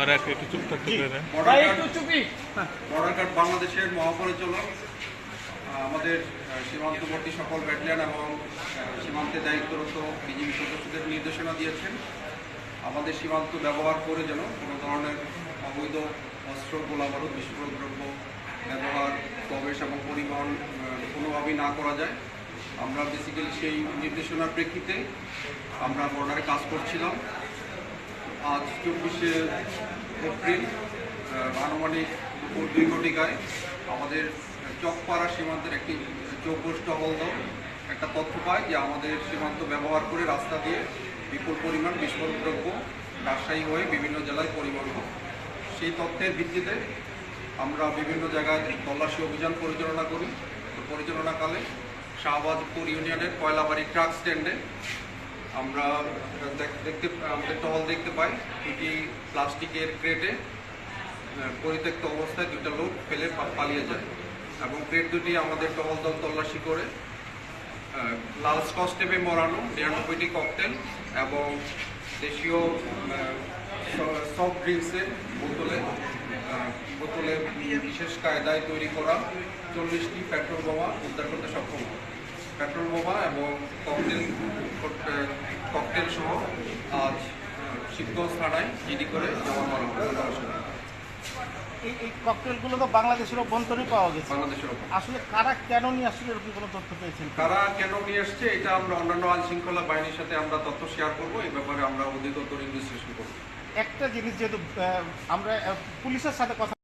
আর এক একটু চুপ থাকতে পারে ভাই একটু চুপি। বর্ডার বাংলাদেশের মহাপরিচালক আমাদের সীমান্তবর্তী সকল ব্যাটালিয়ন এবং সীমান্তে দায়িত্বরত বিজিবি সদস্যদের নির্দেশনা দিয়েছেন। আমাদের সীমান্ত ব্যবহার করে যেন কোনো ধরনের অবৈধ অস্ত্র গোলাবারুদ বিস্ফোরক দ্রব্য ব্যবহার প্রবেশ এবং পরিবহন কোনোভাবেই না করা যায়। আমরা বেসিক্যালি সেই নির্দেশনার প্রেক্ষিতে আমরা বর্ডারে কাজ করছিলাম। আজ চব্বিশে এপ্রিল আনুমানিক দুপুর দুই ঘটিকায় আমাদের চকপাড়া সীমান্তের একটি চৌকোষ টহল দল একটা তথ্য পায় যে আমাদের সীমান্ত ব্যবহার করে রাস্তা দিয়ে বিপুল পরিমাণ বিস্ফোরক দ্রব্য রাজশাহী হয়ে বিভিন্ন জেলায় পরিবহন সেই তথ্যের ভিত্তিতে আমরা বিভিন্ন জায়গায় তল্লাশি অভিযান পরিচালনা করি। পরিচালনাকালে শাহবাজপুর ইউনিয়নের কয়লাবাড়ি ট্রাক স্ট্যান্ডে আমরা দেখ- দেখতে, আমাদের টহল দেখতে পাই দুটি প্লাস্টিকের ক্রেটে পরিত্যক্ত অবস্থায় দুটো লোক ফেলে পালিয়ে যায় এবং ক্রেট দুটি আমাদের টহল দল তল্লাশি করে লাল স্কচ মরানো, নিরানব্বইটি ককটেল এবং দেশীয় সফট ড্রিঙ্কসের বোতলে বোতলে বিশেষ কায়দায় তৈরি করা চল্লিশটি পেট্রোল বোমা উদ্ধার করতে সক্ষম। হয় পেট্রোল বোমা এবং ককটেল ককটেল সহ আজ শিবগঞ্জ থানায় জিডি করে জমা করা হবে এই এই ককটেলগুলো তো বাংলাদেশের অভ্যন্তরে পাওয়া গেছে। বাংলাদেশের আসলে কারা কেন নিয়ে আসলে এরকম কোনো তথ্য পেয়েছেন? কারা কেন নিয়ে আসছে এটা আমরা অন্যান্য আইন শৃঙ্খলা বাহিনীর সাথে আমরা তথ্য শেয়ার করব এই ব্যাপারে আমরা অধিকতর ইনভেস্টিগেশন করব। একটা জিনিস যেহেতু আমরা পুলিশের সাথে কথা